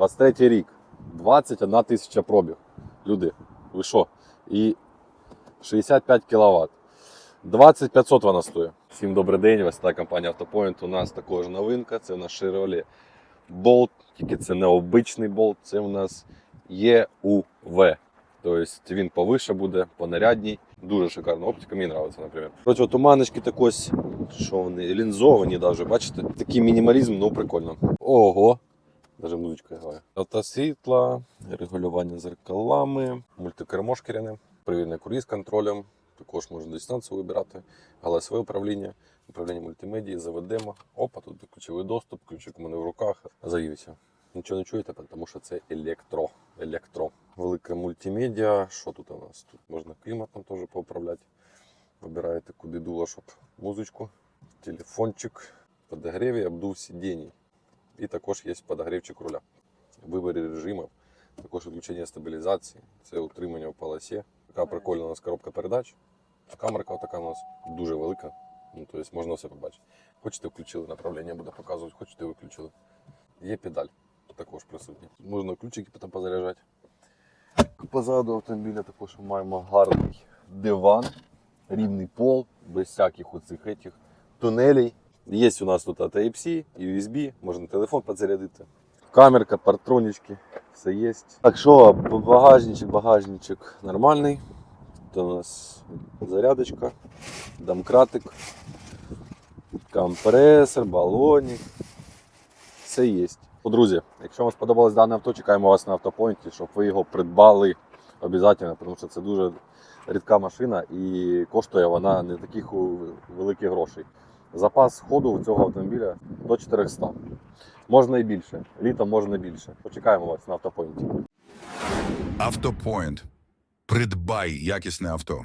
23 рік, 21 тисяча пробіг. Люди, ви що? І 65 кВт. 2500 вона стоїть. Всім добрий день, ось та компанія Автопоінт. У нас також новинка. Це у нас Chevrolet Bolt, тільки це не обичний Bolt, це у нас EUV. Тобто він повише буде, понарядній. Дуже шикарна оптика, мені подобається, наприклад. Проти туманочки також, що вони лінзовані, навіть, бачите? Такий мінімалізм, ну прикольно. Ого! Даже музичка грає. Автосвітла, регулювання зеркалами, мультикермо шкіряне, привідне круїз контролем. Також можна дистанцію вибирати, голосове управління, управління мультимедії, заведемо. Опа, тут ключовий доступ, ключик у мене в руках. Завівся. Нічого не чуєте, тому що це електро. електро. Велика мультимедіа. Що тут у нас? Тут можна кліматом теж поуправляти. Вибираєте, куди дуло, щоб музичку, телефончик, подогрів і обдув сидінь. І також є подогрівчик руля. Виборі режимів, також відключення стабілізації, це утримання в полосі. Така прикольна у нас коробка передач. Камерка така у нас дуже велика. Ну, тобто можна все побачити. Хочете включили направлення, буде показувати, хочете виключили. Є педаль також присутня. Можна ключики потім позаряджати. Позаду автомобіля також ми маємо гарний диван, рівний пол, без всяких оцих тунелей. Є у нас тут Type-C, USB, можна телефон підзарядити. Камерка, партронички, все є. Так що, багажничок, багажничок нормальний. Тут у нас зарядочка, домкратик, компресор, балонник. Все є. Друзі, якщо вам сподобалось дане авто, чекаємо вас на автопоінті, щоб ви його придбали обов'язково, тому що це дуже рідка машина і коштує вона не таких великих грошей. Запас ходу цього автомобіля до 400. Можна і більше. Літом можна більше. Почекаємо вас на автопоінті. Автопоінт. Придбай якісне авто.